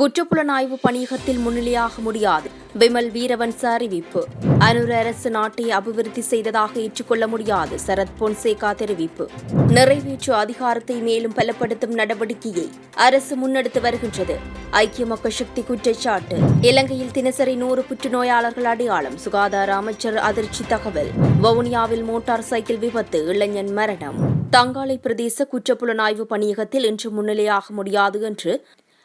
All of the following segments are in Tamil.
குற்றப்புலனாய்வு பணியகத்தில் முன்னிலையாக முடியாது. விமல் வீரவன்ச அறிவிப்பு. அனுர அரசு நாட்டை அபிவிருத்தி செய்ததாக ஏற்றுக்கொள்ள முடியாது சரத் பொன்சேகா தெரிவிப்பு. நிறைவேற்று அதிகாரத்தை மேலும் பலப்படுத்தும் நடவடிக்கையை அரசு முன்னெடுத்து வருகின்றது. ஐக்கிய மக்கள் சக்தி குற்றச்சாட்டு. இலங்கையில் தினசரி நூறு புற்றுநோயாளர்கள் அடையாளம். சுகாதார அமைச்சர் அதிர்ச்சி தகவல். வவுனியாவில் மோட்டார் சைக்கிள் விபத்து இளைஞன் மரணம். தங்காலை பிரதேச குற்றப்புலனாய்வு பணியகத்தில் இன்று முன்னிலையாக முடியாது என்று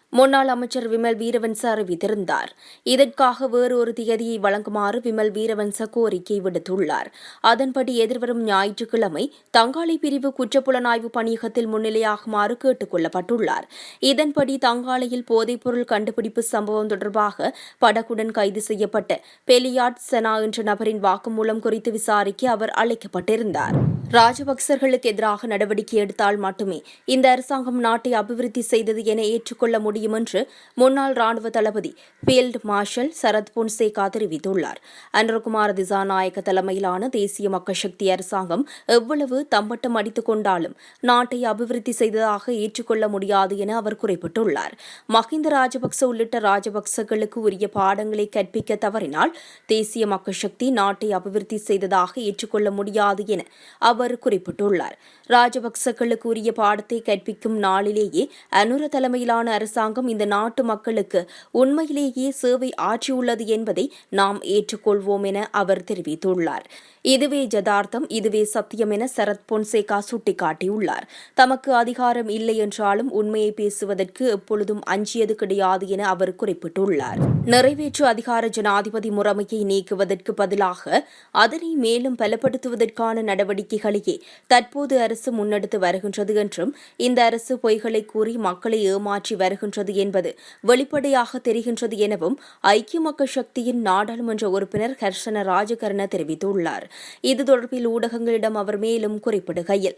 முன்னாள் அமைச்சர் விமல் வீரவன்ச அறிவித்திருந்தார். இதற்காக வேறு ஒரு திகதியை வழங்குமாறு விமல் வீரவன்ச கோரிக்கை விடுத்துள்ளார். அதன்படி எதிர்வரும் ஞாயிற்றுக்கிழமை தங்காளி பிரிவு குற்றப்புலனாய்வு பணியகத்தில் முன்னிலையாகுமாறு கேட்டுக் கொள்ளப்பட்டுள்ளார். இதன்படி தங்காலையில் போதைப்பொருள் கண்டுபிடிப்பு சம்பவம் தொடர்பாக படகுடன் கைது செய்யப்பட்ட பெலியாட் செனா என்ற நபரின் வாக்குமூலம் குறித்து விசாரிக்க அவர் அழைக்கப்பட்டிருந்தார். ராஜபக்சர்களுக்கு எதிராக நடவடிக்கை எடுத்தால் மட்டுமே இந்த அரசாங்கம் நாட்டை அபிவிருத்தி செய்தது என ஏற்றுக்கொள்ள முடியும் முடியும் என்று முன்னாள் ராணுவ தளபதி ஃபீல்டு மார்ஷல் சரத் பொன்சேகா தெரிவித்துள்ளார். அனுரகுமார் திசாநாயக்க தலைமையிலான தேசிய மக்கள் சக்தி அரசாங்கம் எவ்வளவு தம்பட்டம் அடித்துக் கொண்டாலும் நாட்டை அபிவிருத்தி செய்ததாக ஏற்றுக்கொள்ள முடியாது என அவர் குறிப்பிட்டுள்ளார். மஹிந்த ராஜபக்ச உள்ளிட்ட ராஜபக்சகளுக்கு உரிய பாடங்களை கற்பிக்க தவறினால் தேசிய மக்கள் சக்தி நாட்டை அபிவிருத்தி செய்ததாக ஏற்றுக்கொள்ள முடியாது என அவர் குறிப்பிட்டுள்ளார். ராஜபக்சகளுக்கு உரிய பாடத்தை கற்பிக்கும் நாளிலேயே அனுர தலைமையிலான அரசாங்கம் இந்த நாட்டு மக்களுக்கு உண்மையிலேயே சேவை ஆற்றியுள்ளது என்பதை நாம் ஏற்றுக்கொள்வோம் என அவர் தெரிவித்துள்ளார். இதுவே ஜதார்த்தம் இதுவே சத்தியம் என சரத் பொன்சேகா சுட்டிக்காட்டியுள்ளார். தமக்கு அதிகாரம் இல்லை என்றாலும் உண்மையை பேசுவதற்கு எப்பொழுதும் அஞ்சியது கிடையாது என அவர் குறிப்பிட்டுள்ளார். நிறைவேற்று அதிகார ஜனாதிபதி முறைமையை நீக்குவதற்கு பதிலாக அதனை மேலும் பலப்படுத்துவதற்கான நடவடிக்கைகளையே தற்போது அரசு முன்னெடுத்து வருகின்றது என்றும் இந்த அரசு பொய்களை கூறி மக்களை ஏமாற்றி வருகின்றது என்பது வெளிப்படையாக தெரிகின்றது எனவும் ஐக்கிய மக்கள் சக்தியின் நாடாளுமன்ற உறுப்பினர் ஹர்ஷன ராஜகரண தெரிவித்துள்ளார். இது தொடர்பில் ஊடகங்களிடம் அவர் மேலும் குறிப்பிடுகையில்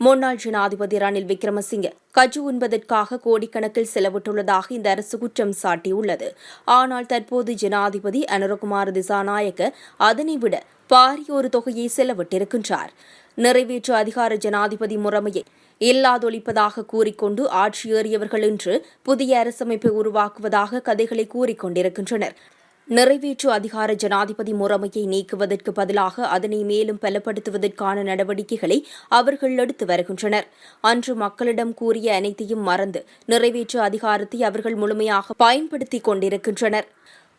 முன்னாள் ஜனாதிபதி ரணில் விக்ரமசிங்கே கஜு உண்பதற்காக கோடிக்கணக்கில் செலவிட்டுள்ளதாக இந்த அரசு குற்றம் சாட்டியுள்ளது. ஆனால் தற்போது ஜனாதிபதி அனுரகுமார் திசாநாயக்க அதனை விட பாரிய ஒரு தொகையை செலவிட்டிருக்கின்றார். நிறைவேற்று அதிகார ஜனாதிபதி முறைமையை இல்லாதொழிப்பதாக கூறிக்கொண்டு ஆட்சியேறியவர்கள் இன்று புதிய அரசமைப்பை உருவாக்குவதாக கதைகளை கூறிக்கொண்டிருக்கின்றனர். நிறைவேற்று அதிகார ஜனாதிபதி முறைமையை நீக்குவதற்கு பதிலாக அதனை மேலும் பலப்படுத்துவதற்கான நடவடிக்கைகளை அவர்கள் எடுத்து வருகின்றனர். அன்று மக்களிடம் கூறிய அனைத்தையும் மறந்து நிறைவேற்று அதிகாரத்தை அவர்கள் முழுமையாக பயன்படுத்திக் கொண்டிருக்கின்றனர்.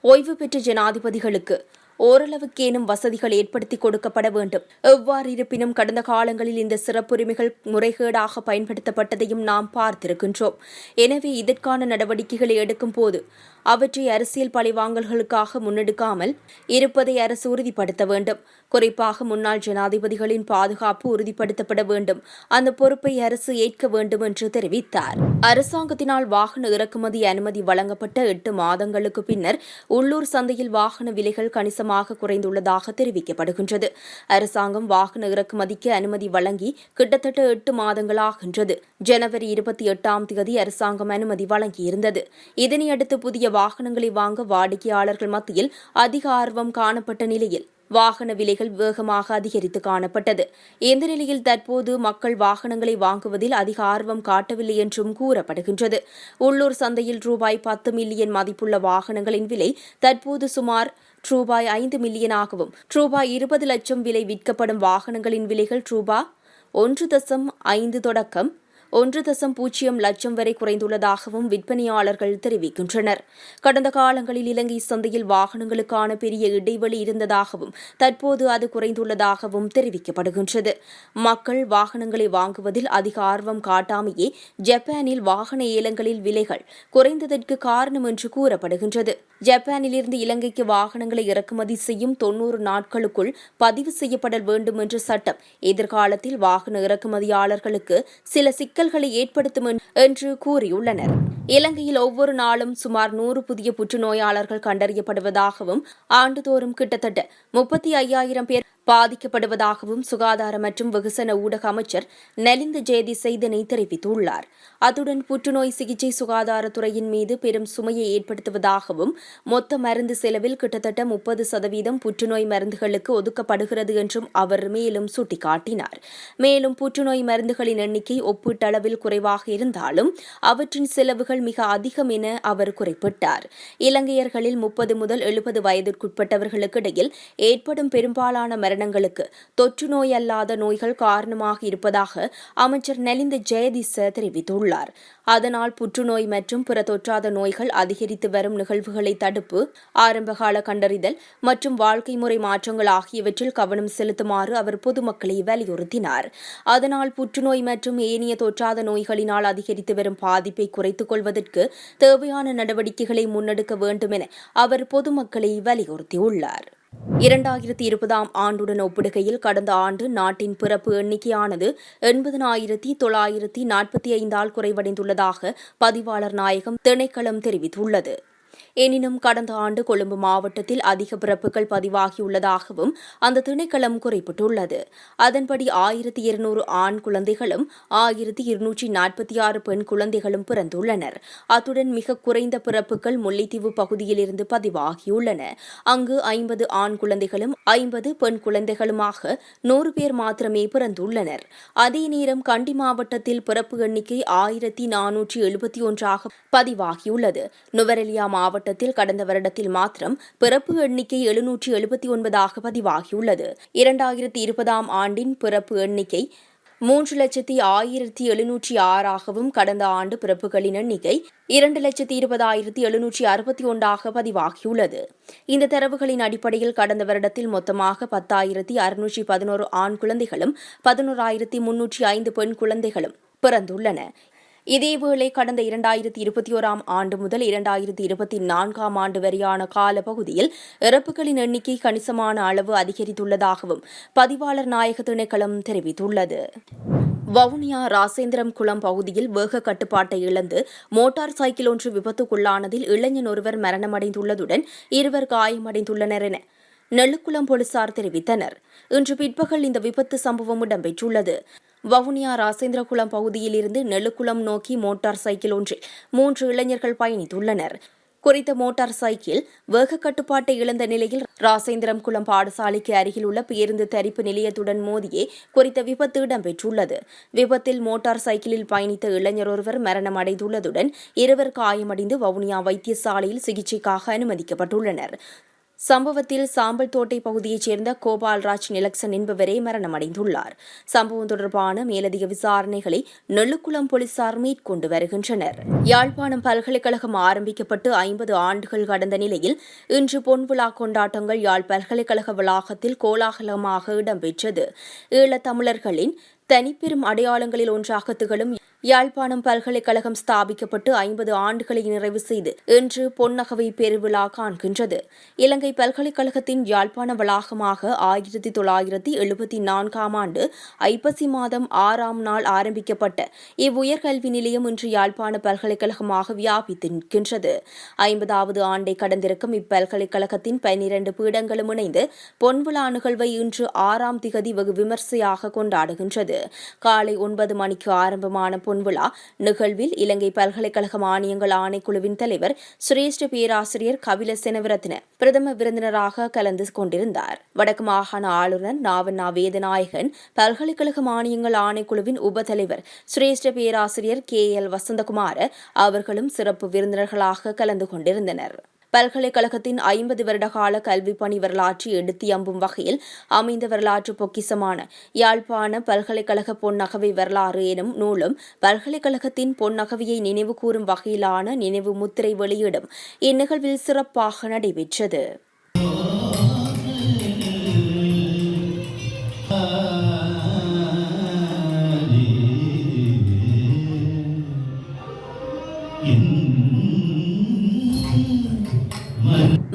ஓய்வு பெற்ற ஜனாதிபதிகளுக்கு ஓரளவுக்கேனும் வசதிகள் ஏற்படுத்தி கொடுக்கப்பட வேண்டும். எவ்வாறு இருப்பினும் கடந்த காலங்களில் இந்த சிறப்புரிமைகள் முறைகேடாக பயன்படுத்தப்பட்டதையும் நாம் பார்த்திருக்கின்றோம். எனவே இதற்கான நடவடிக்கைகளை எடுக்கும் போது அவற்றை அரசியல் பழிவாங்கல்களுக்காக முன்னெடுக்காமல் இருப்பதை அரசு உறுதிப்படுத்த வேண்டும். குறிப்பாக முன்னாள் ஜனாதிபதிகளின் பாதுகாப்பு உறுதிப்படுத்தப்பட வேண்டும். அந்த பொறுப்பை அரசு ஏற்க வேண்டும் என்று தெரிவித்தார். அரசாங்கத்தினால் வாகன இறக்குமதி அனுமதி வழங்கப்பட்ட எட்டு மாதங்களுக்கு பின்னர் உள்ளூர் சந்தையில் வாகன விலைகள் கணிசமாக குறைந்துள்ளதாக தெரிவிக்கப்படுகின்றது. அரசாங்கம் வாகன இறக்குமதிக்கு அனுமதி வழங்கி கிட்டத்தட்ட எட்டு மாதங்களாகின்றது. ஜனவரி இருபத்தி எட்டாம் தேதி அரசாங்கம் அனுமதி வழங்கியிருந்தது. இதனையடுத்து புதிய வாகனங்களை வாங்க வாடிக்கையாளர்கள் மத்தியில் அதிக ஆர்வம் காணப்பட்ட நிலையில் வாகன விலைகள் வேகமாக அதிகரித்து காணப்பட்டது. இந்த நிலையில் தற்போது மக்கள் வாகனங்களை வாங்குவதில் அதிக ஆர்வம் காட்டவில்லை என்றும் கூறப்படுகின்றது. உள்ளூர் சந்தையில் ரூபாய் பத்து மில்லியன் மதிப்புள்ள வாகனங்களின் விலை தற்போது சுமார் ரூபாய் ஐந்து மில்லியனாகவும் ரூபாய் இருபது லட்சம் விலை விற்கப்படும் வாகனங்களின் விலைகள் ரூபாய் ஒன்று தசம் ஐந்து தொடக்கம் ஒன்று தசம் பூஜ்ஜியம் லட்சம் வரை குறைந்துள்ளதாகவும் விற்பனையாளர்கள் தெரிவிக்கின்றனர். கடந்த காலங்களில் இலங்கை சந்தையில் வாகனங்களுக்கான பெரிய இடைவெளி இருந்ததாகவும் தற்போது அது குறைந்துள்ளதாகவும் தெரிவிக்கப்படுகின்றது. மக்கள் வாகனங்களை வாங்குவதில் அதிக ஆர்வம் காட்டாமையே ஜப்பானில் வாகன ஏலங்களில் விலைகள் குறைந்ததற்கு காரணம் என்று கூறப்படுகின்றது. ஜப்பானிலிருந்து இலங்கைக்கு வாகனங்களை இறக்குமதி செய்யும் தொன்னூறு நாட்களுக்குள் பதிவு செய்யப்பட வேண்டும் என்ற சட்டம் எதிர்காலத்தில் வாகன இறக்குமதியாளர்களுக்கு சில சிக்கல் சிக்கல்களை ஏற்படுத்தும் என்று கூறியுள்ளனர். இலங்கையில் ஒவ்வொரு நாளும் சுமார் நூறு புதிய புற்றுநோயாளர்கள் கண்டறியப்படுவதாகவும் ஆண்டுதோறும் கிட்டத்தட்ட முப்பத்தி ஐயாயிரம் பேர் பாதிக்கப்படுவதாகவும் சுகாதார மற்றும் வெகுசன ஊடக அமைச்சர் நலிந்த ஜெயதி இதனை தெரிவித்துள்ளார். அத்துடன் புற்றுநோய் சிகிச்சை சுகாதாரத்துறையின் மீது பெரும் சுமையை ஏற்படுத்துவதாகவும் மொத்த மருந்து செலவில் கிட்டத்தட்ட முப்பது சதவீதம் புற்றுநோய் மருந்துகளுக்கு ஒதுக்கப்படுகிறது என்றும் அவர் மேலும் சுட்டிக்காட்டினார். மேலும் புற்றுநோய் மருந்துகளின் எண்ணிக்கை ஒப்பீட்டளவில் குறைவாக இருந்தாலும் அவற்றின் செலவுகள் மிக அதிகம் என அவர் குறிப்பிட்டார். இலங்கையர்களில் முப்பது முதல் எழுபது வயதிற்குட்பட்டவர்களுக்கு இடையில் ஏற்படும் பெரும்பாலான மரணங்களுக்கு தொற்று நோய் அல்லாத நோய்கள் காரணமாக இருப்பதாக அமைச்சர் நலிந்த ஜெயதிச தெரிவித்துள்ளார். அதனால் புற்றுநோய் மற்றும் பிற தொற்றாத நோய்கள் அதிகரித்து வரும் நிகழ்வுகளை தடுப்பு ஆரம்பகால கண்டறிதல் மற்றும் வாழ்க்கை முறை மாற்றங்கள் ஆகியவற்றில் கவனம் செலுத்துமாறு அவர் பொதுமக்களை வலியுறுத்தினார். அதனால் புற்றுநோய் மற்றும் ஏனைய தொற்றாத நோய்களினால் அதிகரித்து வரும் பாதிப்பை குறைத்துக் கொள்வதற்கு தேவையான நடவடிக்கைகளை முன்னெடுக்க வேண்டும் என அவர் பொதுமக்களை வலியுறுத்தியுள்ளார். இரண்டாயிரத்தி இருபதாம் ஆண்டுடன் ஒப்பிடுகையில் கடந்த ஆண்டு நாட்டின் பிறப்பு எண்ணிக்கையானது எண்பதனாயிரத்தி தொள்ளாயிரத்தி நாற்பத்தி ஐந்தால் குறைவடைந்துள்ளதாக பதிவாளர் நாயகம் திணைக்களம் தெரிவித்துள்ளது. எனினும் கடந்த ஆண்டு கொழும்பு மாவட்டத்தில் அதிக பிறப்புகள் பதிவாகியுள்ளதாகவும் அந்த திணைக்களம் குறிப்பிட்டுள்ளது. அதன்படி ஆயிரத்தி இருநூறு ஆண் குழந்தைகளும் ஆயிரத்தி இருநூற்றி நாற்பத்தி ஆறு பெண் குழந்தைகளும் பிறந்துள்ளனர். அத்துடன் மிக குறைந்த பிறப்புகள் முல்லைத்தீவு பகுதியிலிருந்து பதிவாகியுள்ளன. அங்கு ஐம்பது ஆண் குழந்தைகளும் ஐம்பது பெண் குழந்தைகளுமாக நூறு பேர் மாத்திரமே பிறந்துள்ளனர். அதே நேரம் கண்டி மாவட்டத்தில் பிறப்பு எண்ணிக்கை ஆயிரத்தி நானூற்றி எழுபத்தி ஒன்றாக பதிவாகியுள்ளது. நுவரெலியா மாவட்டத்தில் கடந்த வருடத்தில் மாத்திரம் பிறப்பு எண்ணிக்கை எழுநூற்றி எழுபத்தி ஒன்பதாக பதிவாகியுள்ளது. இரண்டாயிரத்தி இருபதாம் ஆண்டின் பிறப்பு எண்ணிக்கை மூன்று லட்சத்தி ஆயிரத்தி எழுநூற்றி ஆறாகவும் கடந்த ஆண்டு பிறப்புகளின் எண்ணிக்கை இரண்டு லட்சத்தி இருபதாயிரத்தி எழுநூற்றி அறுபத்தி ஒன்றாக பதிவாகியுள்ளது. இந்த தரவுகளின் அடிப்படையில் கடந்த வருடத்தில் மொத்தமாக பத்தாயிரத்தி அறுநூற்றி பதினோரு ஆண் குழந்தைகளும் பதினோராயிரத்தி முன்னூற்றி ஐந்து பெண் குழந்தைகளும் பிறந்துள்ளன. இதேவேளை கடந்த இரண்டாயிரத்தி இருபத்தி ஓராம் ஆண்டு முதல் இரண்டாயிரத்தி இருபத்தி நான்காம் ஆண்டு வரையான காலப்பகுதியில் இறப்புகளின் எண்ணிக்கை கணிசமான அளவு அதிகரித்துள்ளதாகவும் பதிவாளர் நாயக திணைக்களம் தெரிவித்துள்ளது. வவுனியா ராசேந்திரம் குளம் பகுதியில் வேக கட்டுப்பாட்டை இழந்து மோட்டார் சைக்கிள் ஒன்று விபத்துக்குள்ளானதில் இளைஞன் ஒருவர் மரணமடைந்துள்ளதுடன் இருவர் காயமடைந்துள்ளனர் என நெல்லுக்குளம் போலீசார் தெரிவித்தனர். இன்று பிற்பகல் இந்த விபத்து சம்பவம் இடம்பெற்றுள்ளது. வவுனியா ராசேந்திரகுளம் பகுதியிலிருந்து நெல்லுக்குளம் நோக்கி மோட்டார் சைக்கிள் ஒன்றில் மூன்று இளைஞர்கள் பயணித்துள்ளனர். குறித்த மோட்டார் சைக்கிள் வேக கட்டுப்பாட்டை இழந்த நிலையில் ராசேந்திரம் குளம் பாடசாலைக்கு அருகில் உள்ள பேருந்து தரிப்பு நிலையத்துடன் மோதியே குறித்த விபத்து இடம்பெற்றுள்ளது. விபத்தில் மோட்டார் சைக்கிளில் பயணித்த இளைஞர் ஒருவர் மரணம் அடைந்துள்ளதுடன் இருவர் காயமடைந்து வவுனியா வைத்தியசாலையில் சிகிச்சைக்காக அனுமதிக்கப்பட்டுள்ளனர். சம்பவத்தில் சாம்பல் தோட்டை பகுதியைச் சேர்ந்த கோபால்ராஜ் நிலக்சன் என்பவரே மரணமடைந்துள்ளார். சம்பவம் தொடர்பான மேலதிக விசாரணைகளை நெல்லுக்குளம் போலீசார் மேற்கொண்டு வருகின்றனர். யாழ்ப்பாணம் பல்கலைக்கழகம் ஆரம்பிக்கப்பட்டு ஐம்பது ஆண்டுகள் கடந்த நிலையில் இன்று பொன்விழா கொண்டாட்டங்கள் யாழ் பல்கலைக்கழக வளாகத்தில் கோலாகலமாக இடம்பெற்றது. ஈழத்தமிழர்களின் தனிப்பெரும் அடையாளங்களில் ஒன்றாக திகழும் யாழ்ப்பாணம் பல்கலைக்கழகம் ஸ்தாபிக்கப்பட்டு ஐம்பது ஆண்டுகளை நிறைவு செய்து இன்று பொன்னகவை பெருவிழா காண்கின்றது. இலங்கை பல்கலைக்கழகத்தின் யாழ்ப்பாண வளாகமாக ஆயிரத்தி தொள்ளாயிரத்தி எழுபத்தி நான்காம் ஆண்டு ஐப்பசி மாதம் ஆறாம் நாள் ஆரம்பிக்கப்பட்ட இவ்வுயர்கல்வி நிலையம் இன்று யாழ்ப்பாண பல்கலைக்கழகமாக வியாபித்து நிற்கின்றது. ஐம்பதாவது ஆண்டை கடந்திருக்கும் இப்பல்கலைக்கழகத்தின் பன்னிரண்டு பீடங்களும் இணைந்து பொன்விழா நிகழ்வை இன்று ஆறாம் திகதி வெகு விமர்சையாக கொண்டாடுகின்றது. காலை ஒன்பது மணிக்கு ஆரம்பமான பொன்விழா நிகழ்வில் இலங்கை பல்கலைக்கழக மானியங்கள் ஆணைக்குழுவின் தலைவர் சிரேஷ்ட பேராசிரியர் கபில செனவிரத்ன பிரதம விருந்தினராக கலந்து கொண்டிருந்தார். வடக்கு மாகாண ஆளுநர் நாவண்ணா வேதநாயகன் பல்கலைக்கழக மானியங்கள் ஆணைக்குழுவின் உப தலைவர் சிரேஷ்ட பேராசிரியர் கே எல் வசந்தகுமார அவர்களும் சிறப்பு விருந்தினர்களாக கலந்து கொண்டிருந்தனர். பல்கலைக்கழகத்தின் ஐம்பது வருடகால கல்வி பணி வரலாற்றை எடுத்தியம்பும் வகையில் அமைந்த வரலாற்று பொக்கிசமான யாழ்ப்பாண பல்கலைக்கழக பொன்னகவை வரலாறு எனும் நூலும் பல்கலைக்கழகத்தின் பொன்னகவையை நினைவு கூறும் வகையிலான நினைவு முத்திரை வெளியிடும் இந்நிகழ்வில் சிறப்பாக நடைபெற்றது.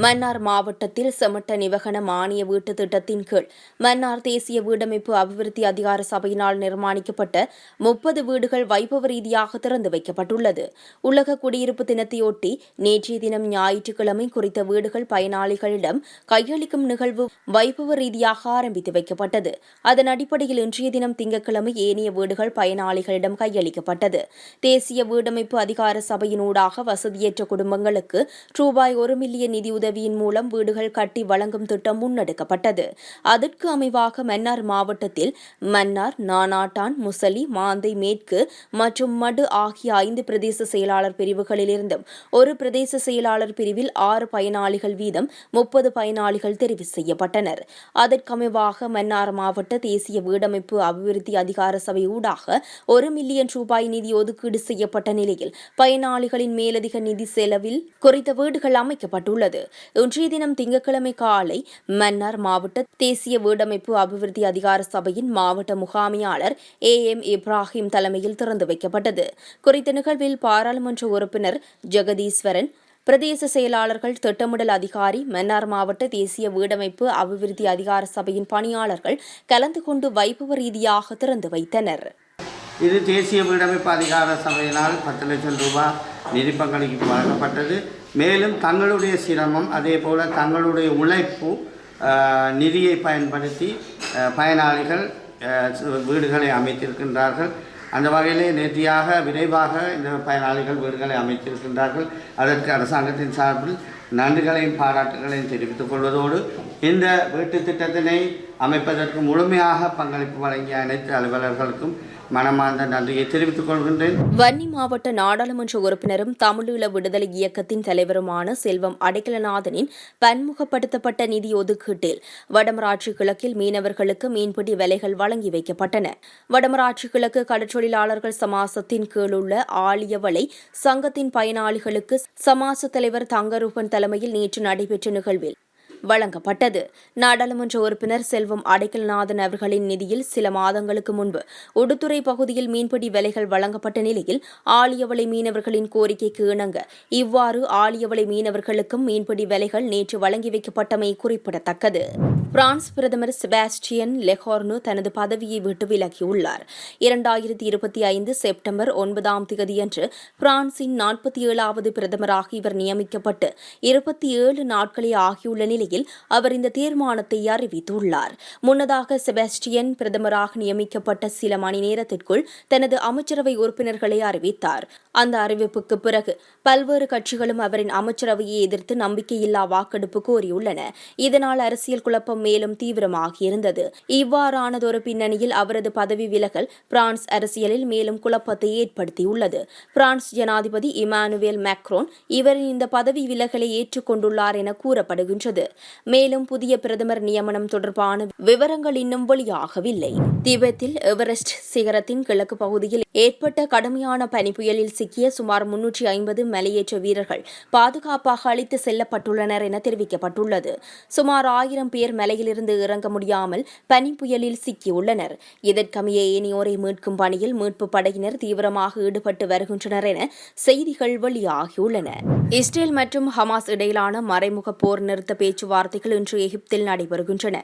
மன்னார் மாவட்டத்தில் செமட்ட நிவகன மானிய வீட்டு திட்டத்தின் கீழ் மன்னார் தேசிய வீடமைப்பு அபிவிருத்தி அதிகார சபையினால் நிர்மாணிக்கப்பட்ட முப்பது வீடுகள் வைபவ ரீதியாக திறந்து வைக்கப்பட்டுள்ளது. உலக குடியிருப்பு தினத்தையொட்டி நேற்றைய தினம் ஞாயிற்றுக்கிழமை குறித்த வீடுகள் பயனாளிகளிடம் கையளிக்கும் நிகழ்வு வைபவ ரீதியாக ஆரம்பித்து வைக்கப்பட்டது. அதன் அடிப்படையில் இன்றைய தினம் திங்கட்கிழமை ஏனைய வீடுகள் பயனாளிகளிடம் கையளிக்கப்பட்டது. தேசிய வீடமைப்பு அதிகார சபையினூடாக வசதியற்ற குடும்பங்களுக்கு ரூபாய் ஒரு மில்லியன் நிதி உதவியின் மூலம் வீடுகள் கட்டி வழங்கும் திட்டம் முன்னெடுக்கப்பட்டது. அதற்கு அமைவாக மன்னார் மாவட்டத்தில் மன்னார் நானாட்டான் முசலி மாந்தை மேற்கு மற்றும் மடு ஆகிய ஐந்து பிரதேச செயலாளர் பிரிவுகளிலிருந்தும் ஒரு பிரதேச செயலாளர் பிரிவில் ஆறு பயனாளிகள் வீதம் முப்பது பயனாளிகள் தெரிவு செய்யப்பட்டனர். அதற்கமைவாக மன்னார் மாவட்ட தேசிய வீடமைப்பு அபிவிருத்தி அதிகார சபை ஊடாக ஒரு மில்லியன் ரூபாய் நிதி ஒதுக்கீடு செய்யப்பட்ட நிலையில் பயனாளிகளின் மேலதிக நிதி செலவில் குறித்த வீடுகள் அமைக்கப்பட்டுள்ளது. இன்றைய தினம் திங்கட்கிழமை காலை மன்னார் மாவட்ட தேசிய வீடமைப்பு அபிவிருத்தி அதிகார சபையின் மாவட்ட முகாமியாளர் ஏ எம் இப்ராஹிம் தலைமையில் திறந்து வைக்கப்பட்டது. குறித்த நிகழ்வில் பாராளுமன்ற உறுப்பினர் ஜெகதீஸ்வரன் பிரதேச செயலாளர்கள் திட்டமிடல் அதிகாரி மன்னார் மாவட்ட தேசிய வீடமைப்பு அபிவிருத்தி அதிகார சபையின் பணியாளர்கள் கலந்து கொண்டு வைபவ ரீதியாக திறந்து வைத்தனர். இது தேசிய வீடமைப்பு அதிகார சபையினால் பத்து லட்சம் ரூபாய் நிதி பங்களிப்பு வழங்கப்பட்டது. மேலும் தங்களுடைய சிரமம் அதே போல் தங்களுடைய உழைப்பு நிதியை பயன்படுத்தி பயனாளிகள் வீடுகளை அமைத்திருக்கின்றார்கள். அந்த வகையிலே நேர்த்தியாக விரைவாக இந்த பயனாளிகள் வீடுகளை அமைத்திருக்கின்றார்கள். அதற்கு அரசாங்கத்தின் சார்பில் நன்றிகளையும் பாராட்டுகளையும் தெரிவித்துக் கொள்வதோடு இந்த வீட்டு திட்டத்தினை அமைப்பதற்கு முழுமையாக பங்களிப்பு வழங்கிய அனைத்து அலுவலர்களுக்கும் மனமார்ந்த நன்றியை தெரிவித்துக் கொள்கின்றேன். வன்னி மாவட்ட நாடாளுமன்ற உறுப்பினரும் தமிழீழ விடுதலை இயக்கத்தின் தலைவருமான செல்வம் அடைக்கலநாதனின் பன்முகப்படுத்தப்பட்ட நிதி ஒதுக்கீட்டில் வடமராட்சி கிழக்கில் மீனவர்களுக்கு மீன்பிடி விலைகள் வழங்கி வைக்கப்பட்டன. வடமராட்சி கிழக்கு கடற்றொழிலாளர்கள் சமாசத்தின் கீழுள்ள ஆலியவளை சங்கத்தின் பயனாளிகளுக்கு சமாச தலைவர் தங்கரூபன் தலைமையில் நேற்று நடைபெற்ற நிகழ்வில் வழங்கப்பட்டது. நாடாளுமன்ற உறுப்பினர் செல்வம் அடைக்கல்நாதன் அவர்களின் நிதியில் சில மாதங்களுக்கு முன்பு உடுத்துறை பகுதியில் மீன்பிடி விலைகள் வழங்கப்பட்ட நிலையில் ஆலியவளை மீனவர்களின் கோரிக்கைக்கு இணங்க இவ்வாறு ஆலியவளை மீனவர்களுக்கும் மீன்பிடி விலைகள் நேற்று வழங்கி வைக்கப்பட்டமை குறிப்பிடத்தக்கது. பிரான்ஸ் பிரதமர் செபாஸ்டியன் லெஹார்னு தனது பதவியை விட்டு விலகியுள்ளார். இரண்டாயிரத்தி இருபத்தி ஐந்து செப்டம்பர் ஒன்பதாம் தேதியன்று பிரான்சின் நாற்பத்தி ஏழாவது பிரதமராக இவர் நியமிக்கப்பட்டு இருபத்தி ஏழு நாட்களே ஆகியுள்ள நிலையில் அவர் இந்த தீர்மானத்தை அறிவித்துள்ளார். முன்னதாக செபாஸ்டியன் பிரதமராக நியமிக்கப்பட்ட சில மணி நேரத்திற்குள் தனது அமைச்சரவை உறுப்பினர்களை அறிவித்தார். அந்த அறிவிப்புக்கு பிறகு பல்வேறு கட்சிகளும் அவரின் அமைச்சரவையை எதிர்த்து நம்பிக்கையில்லா வாக்கெடுப்பு கோரியுள்ளன. இதனால் அரசியல் குழப்பம் மேலும் தீவிரமாகியிருந்தது இவ்வாறானதொரு பின்னணியில் அவரது பதவி விலகல் பிரான்ஸ் அரசியலில் மேலும் குழப்பத்தை ஏற்படுத்தியுள்ளது. பிரான்ஸ் ஜனாதிபதி இமானுவேல் மேக்ரோன் இவரின் இந்த பதவி விலகலை ஏற்றுக்கொண்டுள்ளார் என கூறப்படுகின்றது. மேலும் புதிய பிரதமர் நியமனம் தொடர்பான விவரங்கள் இன்னும் வெளியாகவில்லை. திபெத்தில் எவரெஸ்ட் சிகரத்தின் கிழக்கு பகுதியில் ஏற்பட்ட கடுமையான பனிப்புயலில் சிக்கிய சுமார் முன்னூற்றி ஐம்பது மலையேற்ற வீரர்கள் பாதுகாப்பாக அழைத்து செல்லப்பட்டுள்ளனர் என தெரிவிக்கப்பட்டுள்ளது. சுமார் ஆயிரம் பேர் மலையிலிருந்து இறங்க முடியாமல் பனிப்புயலில் சிக்கியுள்ளனர். இதற்கமைய ஏனையோரை மீட்கும் பணியில் மீட்பு படையினர் தீவிரமாக ஈடுபட்டு வருகின்றனர் என செய்திகள் வெளியாகியுள்ளன. இஸ்ரேல் மற்றும் ஹமாஸ் இடையிலான மறைமுக போர் நிறுத்த பேச்சுவார்த்தைகள் இன்று எகிப்தில் நடைபெறுகின்றன.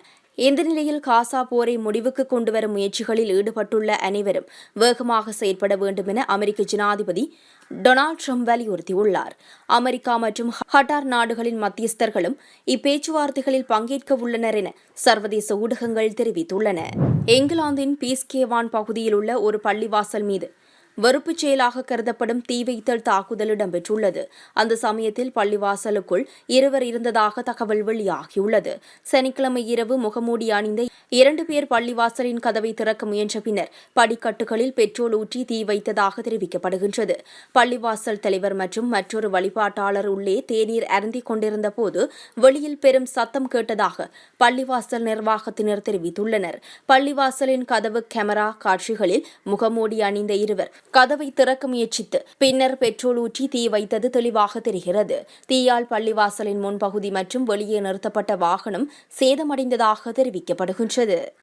இந்த நிலையில் காசா போரை முடிவுக்கு கொண்டுவரும் முயற்சிகளில் ஈடுபட்டுள்ள அனைவரும் வேகமாக செயற்பட வேண்டும் என அமெரிக்க ஜனாதிபதி டொனால்ட் ட்ரம்ப் வலியுறுத்தியுள்ளார். அமெரிக்கா மற்றும் ஹட்டார் நாடுகளின் மத்தியஸ்தர்களும் இப்பேச்சுவார்த்தைகளில் பங்கேற்க உள்ளனர் என சர்வதேச ஊடகங்கள் தெரிவித்துள்ளன. இங்கிலாந்தின் பீஸ்கேவான் பகுதியில் உள்ள ஒரு பள்ளிவாசல் மீது வெறுப்புச் செயலாக கருதப்படும் தீ வைத்தல் தாக்குதல் இடம்பெற்றுள்ளது. அந்த சமயத்தில் பள்ளிவாசலுக்குள் இருவர் இருந்ததாக தகவல் வெளியாகியுள்ளது. சனிக்கிழமை இரவு முகமூடி அணிந்த இரண்டு பேர் பள்ளிவாசலின் கதவை திறக்க முயன்ற பின்னர் படிக்கட்டுகளில் பெட்ரோல் ஊற்றி தீ வைத்ததாக தெரிவிக்கப்படுகின்றது. பள்ளிவாசல் தலைவர் மற்றும் மற்றொரு வழிபாட்டாளர் உள்ளே தேநீர் அருந்திக் கொண்டிருந்த போது வெளியில் பெரும் சத்தம் கேட்டதாக பள்ளிவாசல் நிர்வாகத்தினர் தெரிவித்துள்ளனர். பள்ளிவாசலின் கதவு கேமரா காட்சிகளில் முகமூடி அணிந்த இருவர் கதவை திறக்க முயற்சித்து பின்னர் பெட்ரோல் ஊற்றி தீ வைத்தது தெளிவாக தெரிகிறது. தீயால் பள்ளிவாசலின் முன்பகுதி மற்றும் வெளியே நிறுத்தப்பட்ட வாகனம் சேதமடைந்ததாக தெரிவிக்கப்படுகின்றது.